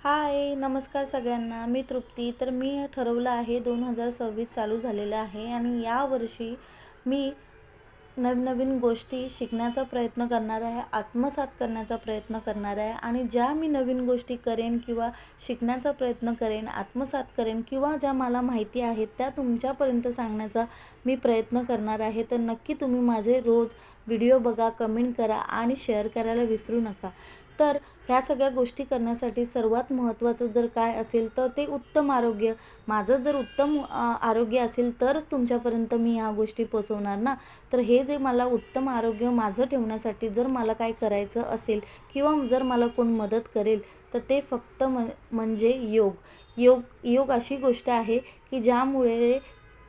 हाय नमस्कार सगळ्यांना. मी तृप्ती. तर मी ठरवलं आहे दोन हजार सव्वीस चालू झालेलं आहे आणि यावर्षी मी नवनवीन गोष्टी शिकण्याचा प्रयत्न करणार आहे आत्मसात करण्याचा प्रयत्न करणार आहे आणि ज्या मी नवीन गोष्टी करेन किंवा शिकण्याचा प्रयत्न करेन आत्मसात करेन किंवा ज्या मला माहिती आहेत त्या तुमच्यापर्यंत सांगण्याचा मी प्रयत्न करणार आहे. तर नक्की तुम्ही माझे रोज व्हिडिओ बघा कमेंट करा आणि शेअर करायला विसरू नका. तर ह्या सगळ्या गोष्टी करण्यासाठी सर्वात महत्त्वाचं जर काय असेल तर ते उत्तम आरोग्य. माझं जर उत्तम आरोग्य असेल तरच तुमच्यापर्यंत मी ह्या गोष्टी पोचवणार ना. तर हे जे मला उत्तम आरोग्य माझं ठेवण्यासाठी जर मला काय करायचं असेल किंवा जर मला कोण मदत करेल तर ते फक्त म म्हणजे योग. योग योग अशी गोष्ट आहे की ज्यामुळे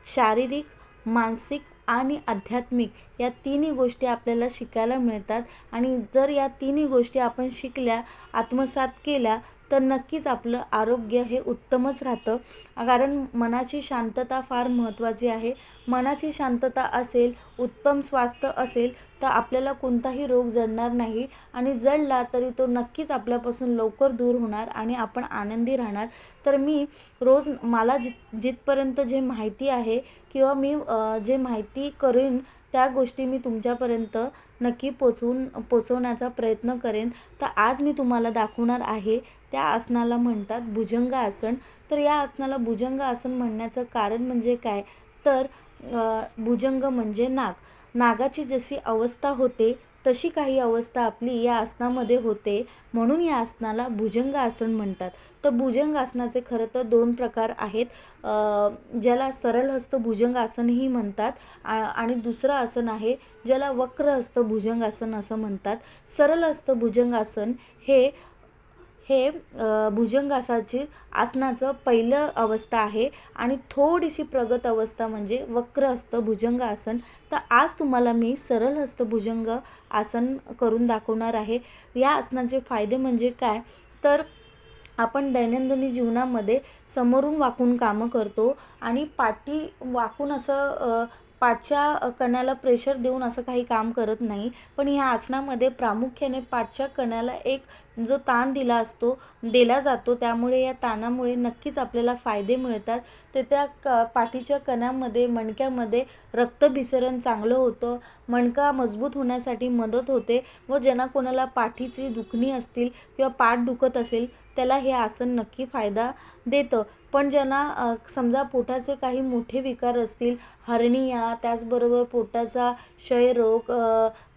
शारीरिक मानसिक आणि आध्यात्मिक या तिन्ही गोष्टी आपल्याला शिकायला मिळतात. आणि जर या तिन्ही गोष्टी आपण शिकल्या आत्मसात केल्या तर नक्कीच आपलं आरोग्य हे उत्तमच राहतं. कारण मनाची शांतता फार महत्त्वाची आहे. मनाची शांतता असेल उत्तम स्वास्थ्य असेल तर आपल्याला कोणताही रोग जडणार नाही. आणि जडला तरी तो नक्कीच आपल्यापासून लवकर दूर होणार आणि आपण आनंदी राहणार. तर मी रोज मला जित जिथपर्यंत जे माहिती आहे किंवा मी जे माहिती करेन त्या गोष्टी मी तुमच्यापर्यंत नक्की पोचवून पोचवण्याचा प्रयत्न करेन. तर आज मी तुम्हाला दाखवणार आहे त्या आसनाला म्हणतात भुजंग आसन. तर या आसनाला भुजंग आसन म्हणण्याचं कारण म्हणजे काय? तर भुजंग म्हणजे नाक. नागाची जशी अवस्था होते तशी काही अवस्था आपली या आसनामध्ये होते. म्हणून या आसनाला भुजंग आसन म्हणतात. तर भुजंग आसनाचे खरं तर दोन प्रकार आहेत. ज्याला सरळ हस्त भुजंग आसनही म्हणतात आणि दुसरं आसन आहे ज्याला वक्र हस्त भुजंग आसन असं म्हणतात. सरळ हस्त भुजंग आसन हे हे अ, भुजंगासाची आसनाचं पहिलं अवस्था आहे आणि थोडीशी प्रगत अवस्था म्हणजे वक्र असतं भुजंग आसन. तर आज तुम्हाला मी सरळ हस्त भुजंग आसन करून दाखवणार आहे. या आसनाचे फायदे म्हणजे काय? तर आपण दैनंदिन जीवनामध्ये समोरून वाकून कामं करतो आणि पाठी वाकून असं पाठच्या कण्याला प्रेशर देऊन असं काही काम करत नाही. पण ह्या आसनामध्ये प्रामुख्याने पाठच्या कण्याला एक जो ताण दिला असतो दिला जातो त्यामुळे या ताणामुळे नक्कीच आपल्याला फायदे मिळतात. ते त्या क पाठीच्या कण्यामध्ये मणक्यामध्ये रक्तभिसरण चांगलं होतं. मणका मजबूत होण्यासाठी मदत होते व ज्यांना कोणाला पाठीची दुखणी असतील किंवा पाठ दुखत असेल त्याला हे आसन नक्की फायदा देतं. पण ज्यांना समजा पोटाचे काही मोठे विकार असतील हर्निया त्याचबरोबर पोटाचा क्षयरोग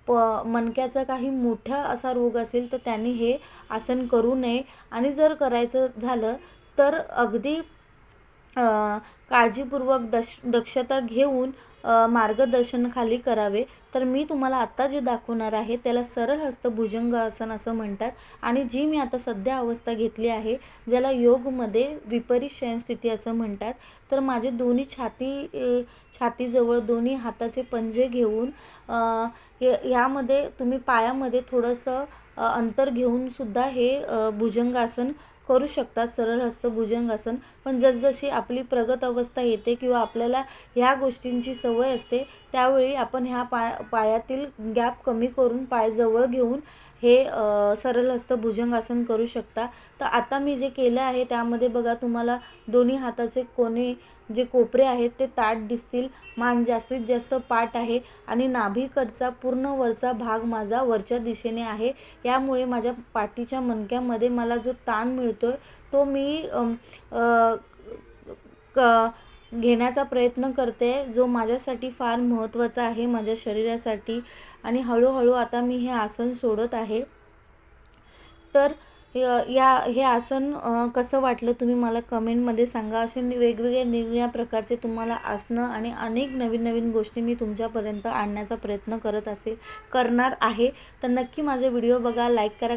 प मणक्याचा काही मोठा असा रोग असेल तर त्यांनी हे आसन करू नये. आणि जर करायचं झालं तर अगदी काळजीपूर्वक दश दक्षता घेऊन मार्गदर्शनाखाली करावे. तर मी तुम्हाला आत्ता जे दाखवणार आहे त्याला सरळ हस्त भुजंग आसन असं म्हणतात. आणि जी मी आता सध्या अवस्था घेतली आहे ज्याला योगमध्ये विपरीत शयनस्थिती असं म्हणतात तर माझे दोन्ही छाती छातीजवळ दोन्ही हाताचे पंजे घेऊन ह्यामध्ये तुम्ही पायामध्ये थोडंसं अंतर घेऊन सुद्धा हे भुजंगासन करू शकता सरळ हस्त भुजंगासन पण जसजशी आपली प्रगत अवस्था येते किंवा आपल्याला ह्या गोष्टींची सवय असते त्यावेळी आपण ह्या पाय पायातील गॅप कमी करून पाय जवळ घेऊन हे सरल सरळ हस्त भुजंगासन करू शकता. तर आता मी जे केलं आहे त्यामध्ये बघा तुम्हाला दोन्ही हाताचे कोणे जे कोपरे आहेत ते ताट दिसतील. मान जास्तीत जास्त पाठ आहे आणि नाभीकडचा पूर्ण वरचा भाग माझा वरच्या दिशेने आहे. यामुळे माझ्या पाठीच्या मणक्यामध्ये मला जो ताण मिळतो आहे तो मी आ, आ, क घेण्याचा प्रयत्न करते जो माझ्यासाठी फार महत्त्वाचा आहे माझ्या शरीरासाठी. आणि हळूहळू आता मी हे आसन सोडत आहे. तर य- या हे आसन कसं वाटलं तुम्ही मला कमेंटमध्ये सांगा. असे वेगवेगळ्या वेगवेगळे निरनिळ्या प्रकारचे तुम्हाला आसनं आणि अनेक नवीन नवीन गोष्टी मी तुमच्यापर्यंत आणण्याचा प्रयत्न करत असेल करणार आहे. तर नक्की माझे व्हिडिओ बघा लाईक करा